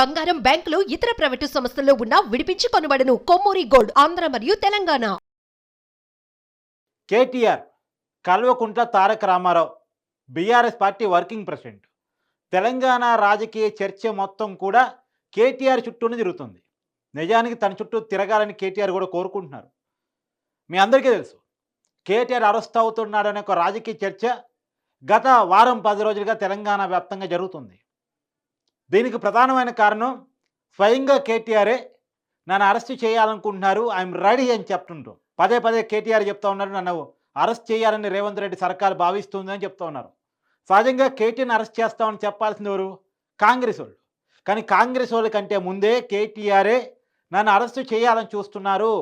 బంగారం బ్యాంకులు ఇతర ప్రైవేటు సంస్థల్లో ఉన్న విడిపించి కొనబడను. కొమ్మూరి గోల్డ్ ఆంధ్ర మరియు Telangana. KTR Kalvakuntla Taraka Ramarao BRS party working president. Telangana రాజకీయ చర్చ మొత్తం కూడా కేటీఆర్ చుట్టూనే తిరుగుతుంది. నిజానికి తన చుట్టూ తిరగాలని కేటీఆర్ కూడా కోరుకుంటున్నారు. మీ అందరికీ తెలుసు కేటీఆర్ అరెస్ట్ అవుతున్నాడు అనే ఒక రాజకీయ చర్చ గత వారం పది రోజులుగా తెలంగాణ వ్యాప్తంగా జరుగుతుంది. దీనికి ప్రధానమైన కారణం స్వయంగా కేటీఆరే నన్ను అరెస్ట్ చేయాలనుకుంటున్నారు. ఐఎమ్ రెడీ అని చెప్తుంటారు పదే పదే కేటీఆర్ చెప్తా ఉన్నారు. నన్ను అరెస్ట్ చేయాలని రేవంత్ రెడ్డి సర్కార్ భావిస్తుంది అని చెప్తా ఉన్నారు. సహజంగా కేటీఆర్ని అరెస్ట్ చేస్తామని చెప్పాల్సింది ఎవరు? కాంగ్రెస్ వాళ్ళు. కానీ కాంగ్రెస్ వాళ్ళ కంటే ముందే కేటీఆరే నన్ను అరెస్ట్ చేయాలని చూస్తున్నారు.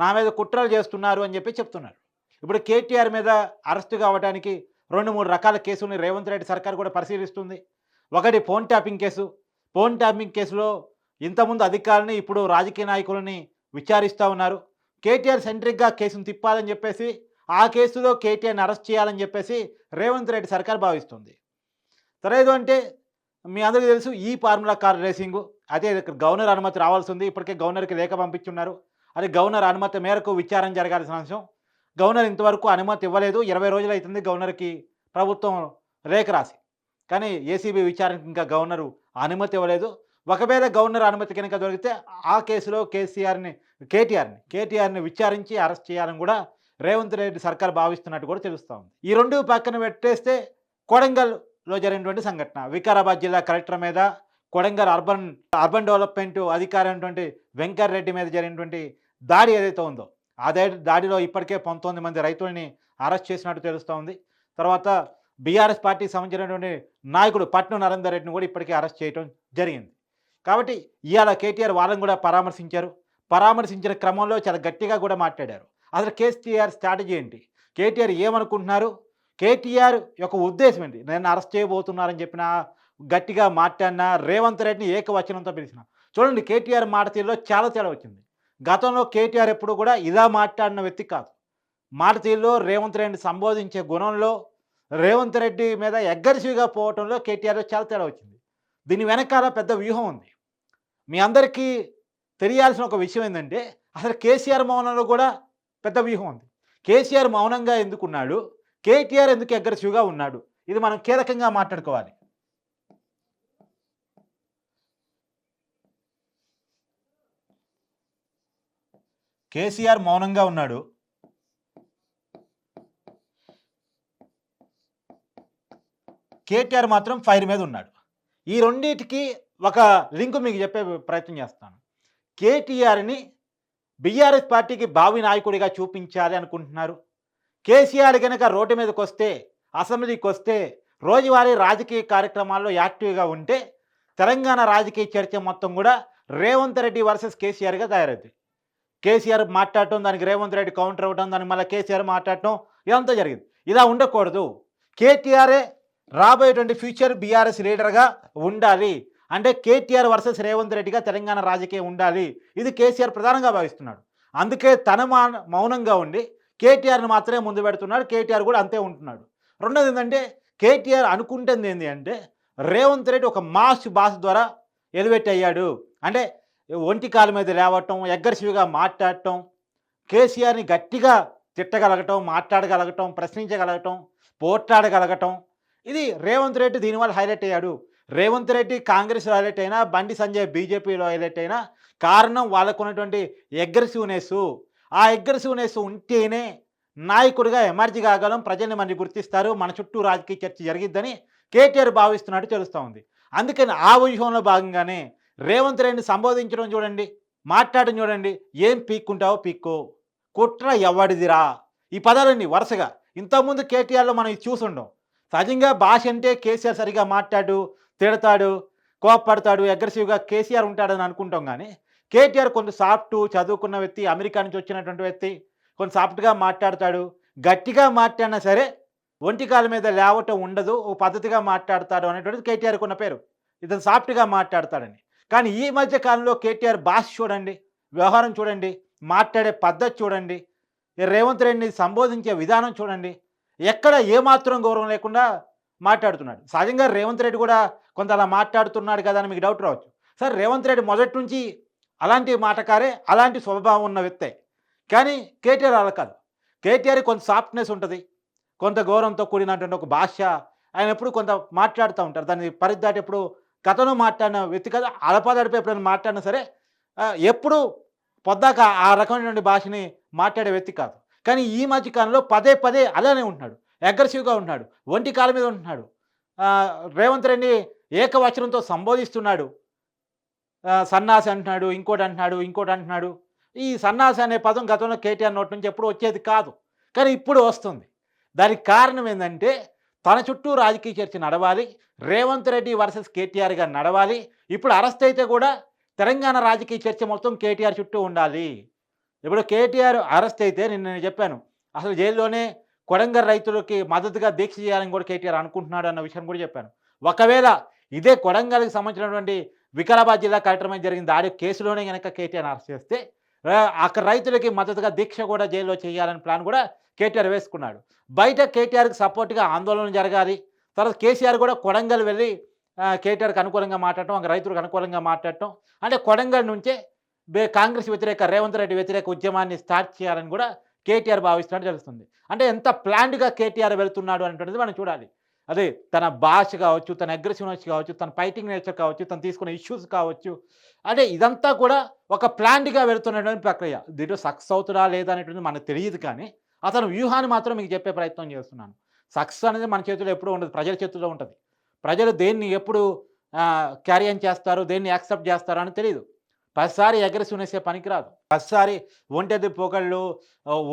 నా మీద కుట్రలు చేస్తున్నారు అని చెప్పి చెప్తున్నారు. ఇప్పుడు కేటీఆర్ మీద అరెస్ట్ కావడానికి రెండు మూడు రకాల కేసుల్ని రేవంత్ రెడ్డి సర్కార్ కూడా పరిశీలిస్తుంది. ఒకటి phone tapping case. Phone tapping కేసులో ఇంతకుముందు అధికారులని ఇప్పుడు రాజకీయ నాయకులని విచారిస్తూ ఉన్నారు. కేటీఆర్ సెంట్రిక్గా కేసును తిప్పాలని చెప్పేసి ఆ కేసులో కేటీఆర్ని అరెస్ట్ చేయాలని చెప్పేసి రేవంత్ రెడ్డి సర్కార్ భావిస్తుంది. సరేదు అంటే మీ అందరికీ తెలుసు ఈ ఫార్ములా కార్ రేసింగ్. అదే ఇక్కడ గవర్నర్ అనుమతి రావాల్సి ఉంది. ఇప్పటికే గవర్నర్కి లేఖ పంపించున్నారు. అది గవర్నర్ అనుమతి మేరకు విచారణ జరగాల్సిన అంశం. గవర్నర్ ఇంతవరకు అనుమతి ఇవ్వలేదు. ఇరవై రోజులు అవుతుంది గవర్నర్కి ప్రభుత్వం లేఖ రాసి. కానీ ఏసీబీ విచారణకు ఇంకా గవర్నరు అనుమతి ఇవ్వలేదు ఒకవేళ గవర్నర్ అనుమతి కనుక దొరికితే ఆ కేసులో కేసీఆర్ని కేటీఆర్ని కేటీఆర్ని విచారించి అరెస్ట్ చేయాలని కూడా రేవంత్ రెడ్డి సర్కార్ భావిస్తున్నట్టు కూడా తెలుస్తూ ఉంది. ఈ రెండు పక్కన పెట్టేస్తే కొడంగల్లో జరిగినటువంటి సంఘటన వికారాబాద్ జిల్లా కలెక్టర్ మీద కొడంగల్ అర్బన్ అర్బన్ డెవలప్మెంట్ అధికారి అయినటువంటి వెంకర్ రెడ్డి మీద జరిగినటువంటి దాడి ఏదైతే ఉందో ఆ దాడిలో ఇప్పటికే పంతొమ్మిది మంది రైతులని అరెస్ట్ చేసినట్టు తెలుస్తూ ఉంది. తర్వాత బీఆర్ఎస్ పార్టీకి సంబంధించినటువంటి నాయకుడు పట్నం నరేందర్ రెడ్డిని కూడా ఇప్పటికే అరెస్ట్ చేయడం జరిగింది. కాబట్టి ఇవాళ కేటీఆర్ వాళ్ళని కూడా పరామర్శించారు. పరామర్శించిన క్రమంలో చాలా గట్టిగా కూడా మాట్లాడారు. అసలు కేసీఆర్ స్ట్రాటజీ ఏంటి? కేటీఆర్ ఏమనుకుంటున్నారు? కేటీఆర్ యొక్క ఉద్దేశం ఏంటి? నేను అరెస్ట్ చేయబోతున్నారని చెప్పిన గట్టిగా మాట్లాడినా రేవంత్ రెడ్డిని ఏకవచనంతో పిలిచిన. చూడండి కేటీఆర్ మాట తీరులో చాలా తేడా వచ్చింది. గతంలో కేటీఆర్ ఎప్పుడు కూడా ఇలా మాట్లాడిన వ్యక్తి కాదు. మాట తీరులో రేవంత్ రెడ్డిని సంబోధించే గుణంలో రేవంత్ రెడ్డి మీద అగ్రెసివ్గా పోవటంలో కేటీఆర్ చాలా తేడా వచ్చింది. దీని వెనకాల పెద్ద వ్యూహం ఉంది. మీ అందరికీ తెలియాల్సిన ఒక విషయం ఏంటంటే అసలు కేసీఆర్ మౌనంలో కూడా పెద్ద వ్యూహం ఉంది. కేసీఆర్ మౌనంగా ఎందుకున్నాడు కేటీఆర్ ఎందుకు అగ్రెసివ్గా ఉన్నాడు? ఇది మనం కీలకంగా మాట్లాడుకోవాలి. కేసీఆర్ మౌనంగా ఉన్నాడు. కేటీఆర్ మాత్రం ఫైర్ మీద ఉన్నాడు. ఈ రెండింటికి ఒక లింక్ మీకు చెప్పే ప్రయత్నం చేస్తాను. కేటీఆర్ని బీఆర్ఎస్ పార్టీకి భావి నాయకుడిగా చూపించాలి అనుకుంటున్నారు. కేసీఆర్ కనుక రోడ్డు మీదకి వస్తే అసెంబ్లీకి వస్తే రోజువారీ రాజకీయ కార్యక్రమాల్లో యాక్టివ్గా ఉంటే తెలంగాణ రాజకీయ చర్చ మొత్తం కూడా రేవంత్ రెడ్డి వర్సెస్ కేసీఆర్గా తయారైంది కేసీఆర్ మాట్లాడటం దానికి రేవంత్ రెడ్డి కౌంటర్ అవ్వడం దానికి మళ్ళీ కేసీఆర్ మాట్లాడటం ఇదంతా జరిగింది. ఇలా ఉండకూడదు. కేటీఆరే రాబోయేటువంటి ఫ్యూచర్ బీఆర్ఎస్ లీడర్గా ఉండాలి. అంటే కేటీఆర్ వర్సెస్ రేవంత్ రెడ్డిగా తెలంగాణ రాజకీయం ఉండాలి. ఇది కేసీఆర్ ప్రధానంగా భావిస్తున్నాడు. అందుకే తన మౌనంగా ఉండి కేటీఆర్ని మాత్రమే ముందు పెడుతున్నాడు. కేటీఆర్ కూడా అంతే ఉంటున్నాడు. రెండోది ఏంటంటే కేటీఆర్ అనుకుంటుంది ఏంటి అంటే రేవంత్ రెడ్డి ఒక మాస్ బాస్ ద్వారా ఎలివేట్ అయ్యాడు. అంటే ఒంటి కాలు మీద లేవటం అగ్రెసివ్గా మాట్లాడటం కేసీఆర్ని గట్టిగా తిట్టగలగటం మాట్లాడగలగటం ప్రశ్నించగలగటం పోట్లాడగలగటం ఇది రేవంత్ రెడ్డి దీనివల్ల హైలైట్ అయ్యాడు. రేవంత్ రెడ్డి కాంగ్రెస్ హైలైట్ అయినా బండి సంజయ్ బీజేపీలో హైలైట్ అయినా కారణం వాళ్ళకు ఉన్నటువంటి అగ్రెసివ్నెస్ ఆ అగ్రెసివ్నెస్ ఉంటేనే నాయకుడిగా ఎమర్జీ కాగలం ప్రజల్ని మనని గుర్తిస్తారు మన చుట్టూ రాజకీయ చర్చ జరిగిద్దని కేటీఆర్ భావిస్తున్నట్టు తెలుస్తూ ఉంది. అందుకని ఆ వ్యూహంలో భాగంగానే రేవంత్ రెడ్డిని సంబోధించడం చూడండి మాట్లాడడం చూడండి ఏం పీక్కుంటావో పీక్కో. కుట్ర ఎవడిదిరా? ఈ పదాలన్నీ వరుసగా. ఇంతకుముందు కేటీఆర్లో మనం ఇది చూసుండం. సహజంగా భాష అంటే కేసీఆర్ సరిగా మాట్లాడు తిడతాడు కోపడతాడు అగ్రెసివ్గా కేసీఆర్ ఉంటాడని అనుకుంటాం కానీ కేటీఆర్ కొంత సాఫ్ట్ చదువుకున్న వ్యక్తి అమెరికా నుంచి వచ్చినటువంటి వ్యక్తి కొంత సాఫ్ట్గా మాట్లాడతాడు గట్టిగా మాట్లాడినా సరే ఒంటికాల మీద లేవటం ఉండదు ఓ పద్ధతిగా మాట్లాడతాడు అనేటువంటిది కేటీఆర్కి ఉన్న పేరు. ఇతను సాఫ్ట్గా మాట్లాడతాడని. కానీ ఈ మధ్య కాలంలో కేటీఆర్ భాష చూడండి వ్యవహారం చూడండి మాట్లాడే పద్ధతి చూడండి రేవంత్ రెడ్డిని సంబోధించే విధానం చూడండి ఎక్కడ ఏమాత్రం గౌరవం లేకుండా మాట్లాడుతున్నాడు. సహజంగా రేవంత్ రెడ్డి కూడా కొంత అలా మాట్లాడుతున్నాడు కదా అని మీకు డౌట్ రావచ్చు. సార్ రేవంత్ రెడ్డి మొదటి నుంచి అలాంటి మాటకారే అలాంటి స్వభావం ఉన్న వ్యక్తే. కానీ కేటీఆర్ అలా కాదు. కేటీఆర్ కొంత సాఫ్ట్నెస్ ఉంటుంది. కొంత గౌరవంతో కూడినటువంటి ఒక భాష. ఆయన ఎప్పుడు కొంత మాట్లాడుతూ ఉంటారు. దాన్ని పరిదాటి ఎప్పుడు కథను మాట్లాడిన వ్యక్తి కదా అలపాదడిపై ఎప్పుడైనా మాట్లాడినా సరే ఎప్పుడు పొద్దాక ఆ రకమైనటువంటి భాషని మాట్లాడే వ్యక్తి కాదు. కానీ ఈ మధ్య కాలంలో పదే పదే అలానే ఉంటున్నాడు. అగ్రెసివ్గా ఉంటున్నాడు. ఒంటి కాల మీద ఉంటున్నాడు. రేవంత్ రెడ్డి ఏకవచనంతో సంబోధిస్తున్నాడు. సన్నాసి అంటున్నాడు ఇంకోటి అంటున్నాడు ఇంకోటి అంటున్నాడు. ఈ సన్నాసి అనే పదం గతంలో కేటీఆర్ నోటి నుంచి ఎప్పుడు వచ్చేది కాదు. కానీ ఇప్పుడు వస్తుంది. దానికి కారణం ఏంటంటే తన చుట్టూ రాజకీయ చర్చ నడవాలి. రేవంత్ రెడ్డి వర్సెస్ కేటీఆర్గా నడవాలి. ఇప్పుడు అరెస్ట్ అయితే కూడా తెలంగాణ రాజకీయ చర్చ మొత్తం కేటీఆర్ చుట్టూ ఉండాలి. ఇప్పుడు కేటీఆర్ అరెస్ట్ అయితే నిన్న నేను చెప్పాను. అసలు జైల్లోనే కొడంగల్ రైతులకి మద్దతుగా దీక్ష చేయాలని కూడా కేటీఆర్ అనుకుంటున్నాడు అన్న విషయం కూడా చెప్పాను. ఒకవేళ ఇదే కొడంగల్కి సంబంధించినటువంటి వికారాబాద్ జిల్లా కలెక్టర్ మీద జరిగిన దాడి కేసులోనే కనుక కేటీఆర్ అరెస్ట్ చేస్తే అక్కడ రైతులకి మద్దతుగా దీక్ష కూడా జైల్లో చేయాలని ప్లాన్ కూడా కేటీఆర్ వేసుకున్నాడు. బయట కేటీఆర్కి సపోర్ట్గా ఆందోళన జరగాలి తర్వాత కేసీఆర్ కూడా కొడంగల్ వెళ్ళి కేటీఆర్కి అనుకూలంగా మాట్లాడటం అక్కడ రైతులకు అనుకూలంగా మాట్లాడటం అంటే కొడంగల్ నుంచే కాంగ్రెస్ వ్యతిరేక రేవంత్ రెడ్డి వ్యతిరేక ఉద్యమాన్ని స్టార్ట్ చేయాలని కూడా కేటీఆర్ భావిస్తున్నట్టు తెలుస్తుంది. అంటే ఎంత ప్లాన్డ్గా కేటీఆర్ వెళ్తున్నాడు అనేటువంటిది మనం చూడాలి. అదే తన భాష కావచ్చు తన అగ్రెసివ్నెస్ కావచ్చు తన ఫైటింగ్ నేచర్ కావచ్చు తను తీసుకున్న ఇష్యూస్ కావచ్చు. అంటే ఇదంతా కూడా ఒక ప్లాన్డ్గా వెళుతున్నటువంటి ప్రక్రియ. దీంట్లో సక్సెస్ అవుతుందా లేదా అనేటువంటిది మనకు తెలియదు కానీ అతను వ్యూహాన్ని మాత్రం మీకు చెప్పే ప్రయత్నం చేస్తున్నాను. సక్సెస్ అనేది మన చేతిలో ఎప్పుడూ ఉండదు ప్రజల చేతిలో ఉంటుంది. ప్రజలు దేన్ని ఎప్పుడు క్యారీ ఆన్ చేస్తారు దేన్ని యాక్సెప్ట్ చేస్తారో అని తెలియదు పదిసారి అగ్రెసివ్నెస్ పనికిరాదు. పదిసారి ఒంటెది పోకళ్ళు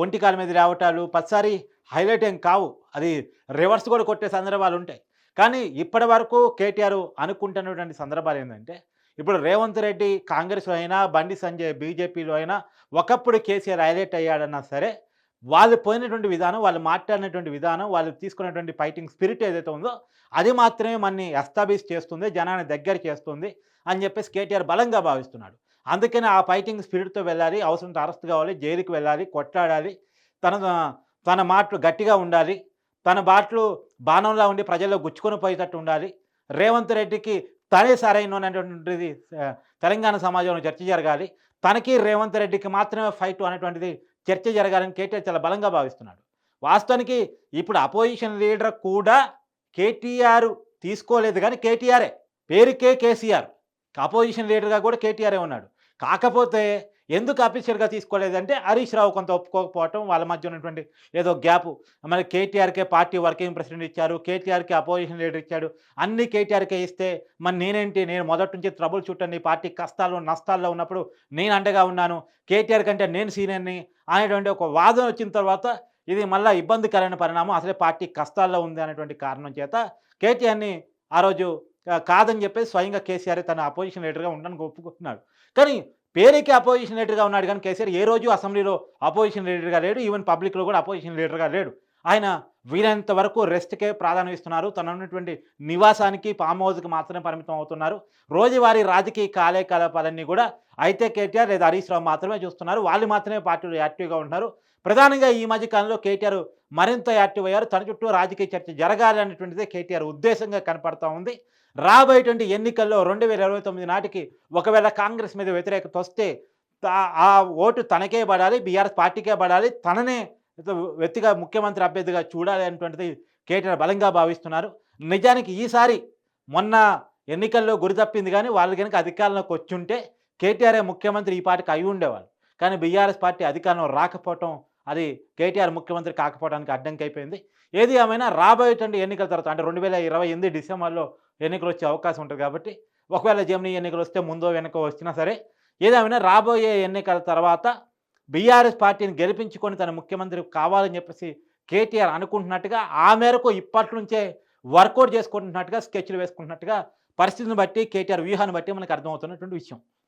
ఒంటి కాలు మీద రావటాలు పదిసారి హైలైట్ ఏం కావు. అది రివర్స్ కూడా కొట్టే సందర్భాలు ఉంటాయి. కానీ ఇప్పటి వరకు కేటీఆర్ అనుకుంటున్నటువంటి సందర్భాలు ఏంటంటే ఇప్పుడు రేవంత్ రెడ్డి కాంగ్రెస్లో అయినా బండి సంజయ్ బీజేపీలో అయినా ఒకప్పుడు కేసీఆర్ హైలైట్ అయ్యాడన్నా సరే వాళ్ళు పోయినటువంటి విధానం వాళ్ళు మాట్లాడినటువంటి విధానం వాళ్ళు తీసుకున్నటువంటి ఫైటింగ్ స్పిరిట్ ఏదైతే ఉందో అది మాత్రమే మనని ఎస్టాబ్లిష్ చేస్తుంది జనాన్ని దగ్గర చేస్తుంది అని చెప్పేసి కేటీఆర్ బలంగా భావిస్తున్నాడు. అందుకని ఆ ఫైటింగ్ స్పిరిట్తో వెళ్ళాలి అవసరంతో అరెస్ట్ కావాలి జైలుకి వెళ్ళాలి కొట్లాడాలి తన తన మాటలు గట్టిగా ఉండాలి తన బాటలు బాణంలా ఉండి ప్రజల్లో గుచ్చుకొని పోయేటట్టు ఉండాలి. రేవంత్ రెడ్డికి తనే సరైనటువంటిది తెలంగాణ సమాజంలో చర్చ జరగాలి. తనకి రేవంత్ రెడ్డికి మాత్రమే ఫైట్ అనేటువంటిది చర్చ జరగాలని కేటీఆర్ చాలా బలంగా భావిస్తున్నాడు. వాస్తవానికి ఇప్పుడు అపోజిషన్ లీడర్ కూడా కేటీఆర్ తీసుకోలేదు కానీ కేటీఆరే. పేరుకే కేసీఆర్. అపోజిషన్ లీడర్గా కూడా కేటీఆరే ఉన్నాడు. కాకపోతే ఎందుకు అఫీషియల్గా తీసుకోలేదంటే హరీష్ రావు కొంత ఒప్పుకోకపోవటం వాళ్ళ మధ్య ఉన్నటువంటి ఏదో గ్యాప్. మరి కేటీఆర్కే పార్టీ వర్కింగ్ ప్రెసిడెంట్ ఇచ్చారు కేటీఆర్కి అపోజిషన్ లీడర్ ఇచ్చాడు అన్ని కేటీఆర్కే ఇస్తే మరి నేనేంటి? నేను మొదటి నుంచి ట్రబుల్ చుట్టండి పార్టీ కష్టాల్లో నష్టాల్లో ఉన్నప్పుడు నేను అండగా ఉన్నాను కేటీఆర్ కంటే నేను సీనియర్ని అనేటువంటి ఒక వాదన వచ్చిన తర్వాత ఇది మళ్ళీ ఇబ్బందికరమైన పరిణామం అసలే పార్టీ కష్టాల్లో ఉంది అనేటువంటి కారణం చేత కేటీఆర్ని ఆ రోజు కాదని చెప్పేసి స్వయంగా కేసీఆర్ తన అపోజిషన్ లీడర్గా ఉండడానికి ఒప్పుకుంటున్నాడు. కానీ పేరుకి అపోజిషన్ లీడర్గా ఉన్నాడు కానీ కేసీఆర్ ఏ రోజు అసెంబ్లీలో అపోజిషన్ లీడర్గా లేడు ఈవెన్ పబ్లిక్లో కూడా అపోజిషన్ లీడర్గా లేడు. ఆయన వీలైనంత వరకు రెస్ట్కే ప్రాధాన్యం ఇస్తున్నారు. తన ఉన్నటువంటి నివాసానికి ఫామ్ హౌస్కి మాత్రమే పరిమితం అవుతున్నారు. రోజువారీ రాజకీయ కార్యకలాపాలన్నీ కూడా అయితే కేటీఆర్ లేదా హరీష్ రావు మాత్రమే చూస్తున్నారు. వాళ్ళు మాత్రమే పార్టీలో యాక్టివ్గా ఉంటున్నారు. ప్రధానంగా ఈ మధ్య కాలంలో కేటీఆర్ మరింత యాక్టివ్ అయ్యారు. తన చుట్టూ రాజకీయ చర్చ జరగాలి అనేటువంటిదే కేటీఆర్ ఉద్దేశంగా కనపడతా ఉంది. రాబోయేటువంటి ఎన్నికల్లో రెండు వేల ఇరవై తొమ్మిది నాటికి ఒకవేళ కాంగ్రెస్ మీద వ్యతిరేకత వస్తే ఆ ఓటు తనకే పడాలి బీఆర్ఎస్ పార్టీకే పడాలి తననే వ్యక్తిగా ముఖ్యమంత్రి అభ్యర్థిగా చూడాలి అనేటువంటిది కేటీఆర్ బలంగా భావిస్తున్నారు. నిజానికి ఈసారి మొన్న ఎన్నికల్లో గురి తప్పింది కానీ వాళ్ళు కనుక అధికారంలోకి వచ్చుంటే కేటీఆర్ఏ ముఖ్యమంత్రి ఈ పార్టీకి అయి ఉండేవాళ్ళు. కానీ బీఆర్ఎస్ పార్టీ అధికారంలో రాకపోవటం అది కేటీఆర్ ముఖ్యమంత్రి కాకపోవడానికి అడ్డంకి అయిపోయింది ఏది ఏమైనా రాబోయేటువంటి ఎన్నికల తర్వాత అంటే రెండు వేల ఇరవై ఎనిమిది డిసెంబర్లో ఎన్నికలు వచ్చే అవకాశం ఉంటుంది కాబట్టి ఒకవేళ జమినీ ఎన్నికలు వస్తే ముందో వెనక వచ్చినా సరే ఏదేమైనా రాబోయే ఎన్నికల తర్వాత బీఆర్ఎస్ పార్టీని గెలిపించుకొని తన ముఖ్యమంత్రి కావాలని చెప్పేసి కేటీఆర్ అనుకుంటున్నట్టుగా ఆ మేరకు ఇప్పటి నుంచే వర్కౌట్ చేసుకుంటున్నట్టుగా స్కెచ్లు వేసుకుంటున్నట్టుగా పరిస్థితిని బట్టి కేటీఆర్ వ్యూహాన్ని బట్టి మనకు అర్థమవుతున్నటువంటి విషయం.